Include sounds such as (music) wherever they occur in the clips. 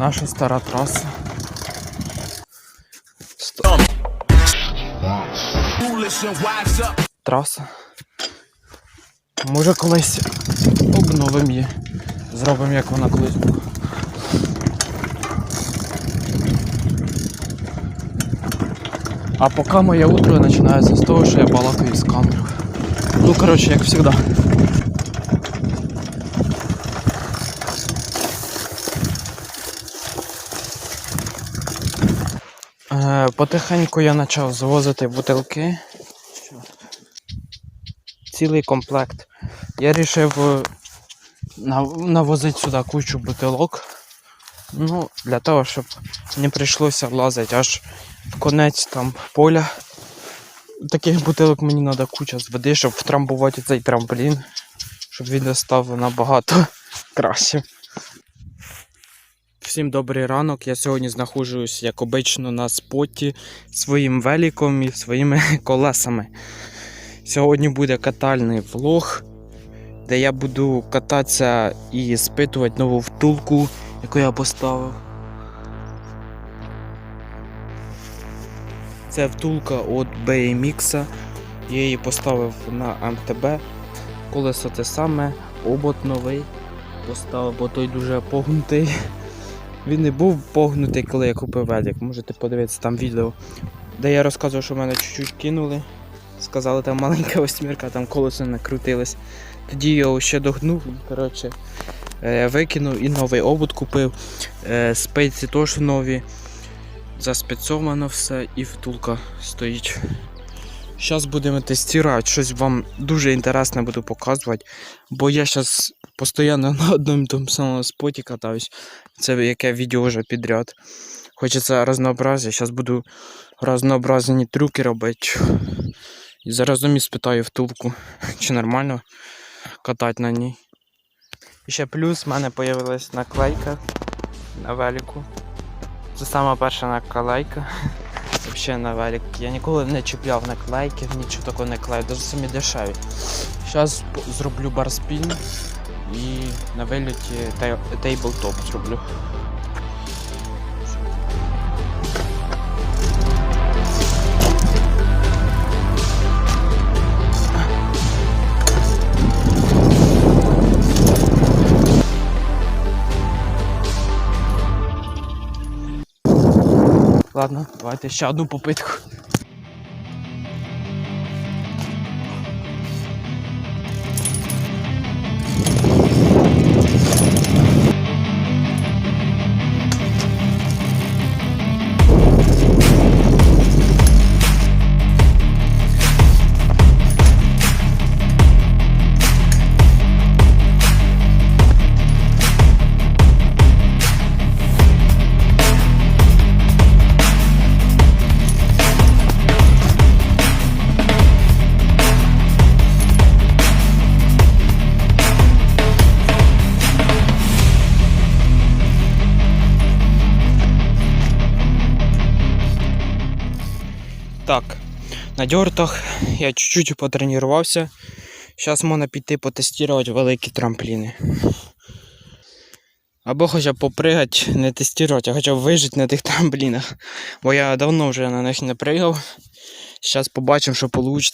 Наша стара траса. Ст- Траса. Може колись обновимо її. Зробимо як вона колись була. А поки моє утро починається з того, що я балакаю з камерою. Ну, коротше, як завжди. Е, потихеньку я почав звозити бутилки. Цілий комплект. Я вирішив навозити сюди кучу бутилок. Ну, для того, щоб не прийшлося лазити аж в конець там поля. Таких бутилок мені треба куча з води, щоб втрамбувати цей трамплін, щоб він став набагато (laughs) краще. Всім добрий ранок. Я сьогодні знаходжусь, як обично, на споті своїм великом і своїми (laughs) колесами. Сьогодні буде катальний влог, де я буду кататися і спитувати нову втулку, яку я поставив. Це втулка від BMX. Я її поставив на МТБ. Колесо те саме, обод новий. Поставив, бо той дуже погнутий. Він не був погнутий, коли я купив велик. Можете подивитися там відео, де я розказував, що мене чуть-чуть кинули. Сказали, там маленька восьмірка, там колесо не крутилось. Тоді його ще догнув, коротше, е, викинув і новий обод купив. Е, Спейці теж нові. Заспецовано все і втулка стоїть. Зараз будемо тестувати, щось вам дуже інтересне буду показувати, бо я зараз постійно на одному тому самому споті катаюсь. Це яке відео вже підряд. Хочеться разнообразія. Зараз буду разнообразні трюки робити. І заразом і спитаю втулку, чи нормально катати на ній. І ще плюс в мене з'явилась наклейка на велику. Це сама перша наклейка. Взагалі на велик. Я ніколи не чіпляв наклейки, нічого такого не клею, навіть самі дешеві. Зараз зроблю барспін і на виліті тейблтоп зроблю. Ладно, давайте ще одну попитку. Так, на дьортах я чуть-чуть потренувався. Зараз можна піти потестувати великі трампліни. Або хоча б попригати, не тестувати, а хоча б вижити на тих трамплінах. Бо я давно вже на них не пригав. Зараз побачимо, що вийде.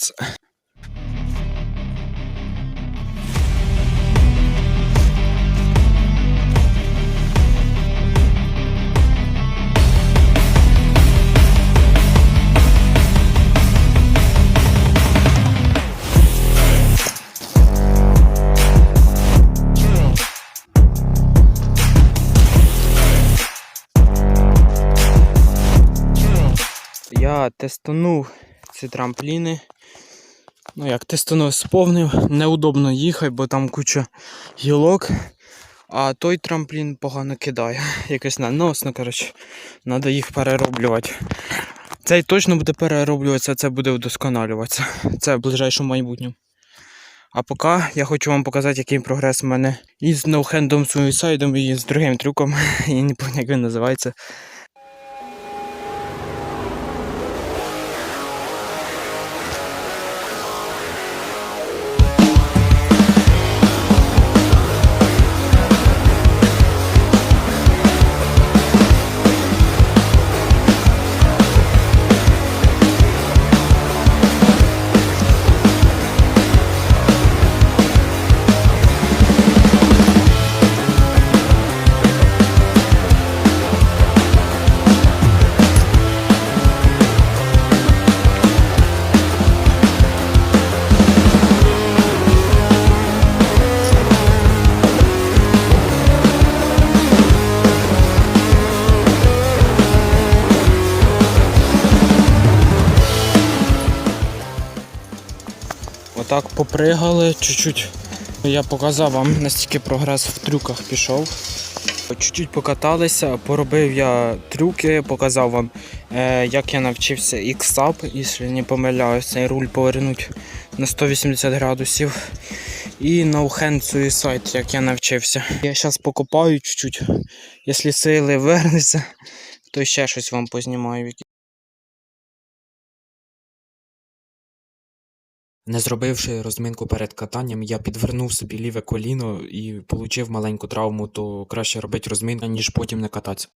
Тестанув ці трампліни. Ну як тестанув, сповнив, неудобно їхати, бо там куча гілок. А той трамплін погано кидає. (laughs) Якось наносно, коротше, треба їх перероблювати. Цей точно буде перероблюватися, це буде вдосконалюватися. Це в ближайшому майбутньому. А поки я хочу вам показати, який прогрес в мене із ноухендом суїсайдом і з другим трюком. (laughs) Я не пам'ятаю, як він називається. Отак попригали чуть-чуть. Я показав вам, наскільки прогрес в трюках пішов. Чуть-чуть покаталися, поробив я трюки, показав вам, е, як я навчився X-Up, якщо не помиляюсь, цей руль повернуть на 180 градусів. І ноухенд Suicide, як я навчився. Я зараз покопаю чуть-чуть. Якщо сили вернеться, то ще щось вам познімаю. Не зробивши розминку перед катанням, я підвернув собі ліве коліно і отримав маленьку травму, то краще робити розминку, ніж потім не кататися.